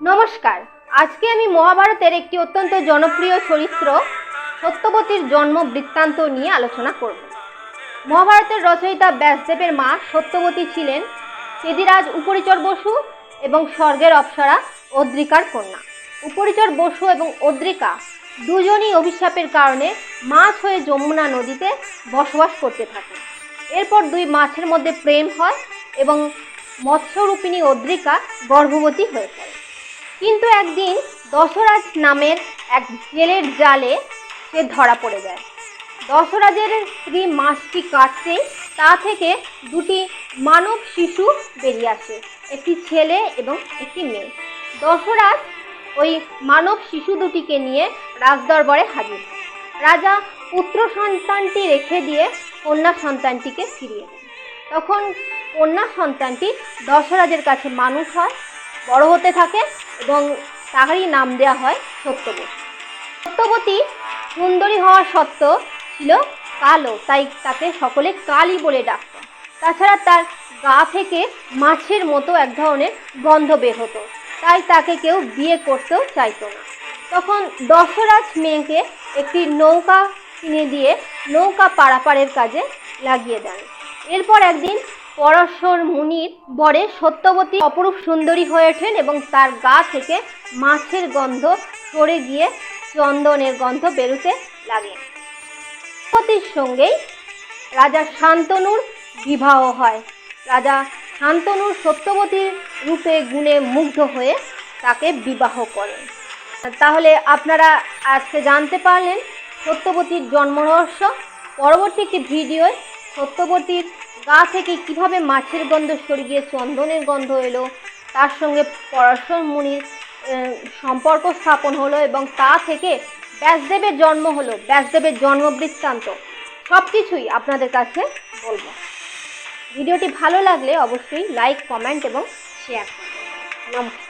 নমস্কার। আজকে আমি মহাভারতের একটি অত্যন্ত জনপ্রিয় চরিত্র, সত্যবতীর জন্ম বৃত্তান্ত নিয়ে আলোচনা করব। মহাভারতের রচয়িতা ব্যাসদেবের মা সত্যবতী ছিলেন সেদিরাজ উপরিচর বসু এবং স্বর্গের অপ্সরা অদ্রিকার কন্যা। উপরিচর বসু এবং অদ্রিকা দুজনই অভিশাপের কারণে মাছ হয়ে যমুনা নদীতে বসবাস করতে থাকে। এরপর দুই মাছের মধ্যে প্রেম হয় এবং মৎস্যরূপিণী অদ্রিকা গর্ভবতী হয়ে পড়ে। কিন্তু একদিন দশরাজ নামের এক জেলের জালে সে ধরা পড়ে যায়। দশরাজের স্ত্রী মাছটি কাটতেই তা থেকে দুটি মানব শিশু বেরিয়ে আসে, একটি ছেলে এবং একটি মেয়ে। দশরাজ ওই মানব শিশু দুটিকে নিয়ে রাজদরবারে হাজির। রাজা পুত্র সন্তানটি রেখে দিয়ে কন্যা সন্তানটিকে ফিরিয়ে দেন। তখন কন্যা সন্তানটি দশরাজের কাছে মানুষ হয়, বড় হতে থাকে এবং তাহারই নাম দেওয়া হয় সত্যবতী। সত্যবতী সুন্দরী হওয়া সত্ত্বেও ছিল কালো, তাই তাকে সকলে কালী বলে ডাকত। তাছাড়া তার গা থেকে মাছের মতো এক ধরনের গন্ধ বের হতো, তাই তাকে কেউ বিয়ে করতেও চাইতো না। তখন দশরাজ মেয়েকে একটি নৌকা কিনে দিয়ে নৌকা পারাপারের কাজে লাগিয়ে দেন। এরপর একদিন পরশ্বর মুনির বরে সত্যবতী অপরূপ সুন্দরী হয়ে ওঠেন এবং তার গা থেকে মাছের গন্ধ সরে গিয়ে চন্দনের গন্ধ বেরোতে লাগে। সত্যবতীর সঙ্গেই রাজা শান্তনুর বিবাহ হয়। রাজা শান্তনুর সত্যবতীর রূপে গুণে মুগ্ধ হয়ে তাকে বিবাহ করেন তাহলে আপনারা আজকে জানতে পারলেন সত্যবতীর জন্ম রহস্য পরবর্তী একটি ভিডিওয় সত্যবতীর গা থেকে কীভাবে মাছের গন্ধ সরে গিয়ে চন্দনের গন্ধ এলো, তার সঙ্গে পরাশর মুনির সম্পর্ক স্থাপন হলো এবং তা থেকে ব্যাসদেবের জন্ম হলো, ব্যাসদেবের জন্ম বৃত্তান্ত। সব কিছুই আপনাদের কাছে বলব। ভিডিওটি ভালো লাগলে অবশ্যই লাইক কমেন্ট এবং শেয়ার নমস্কার।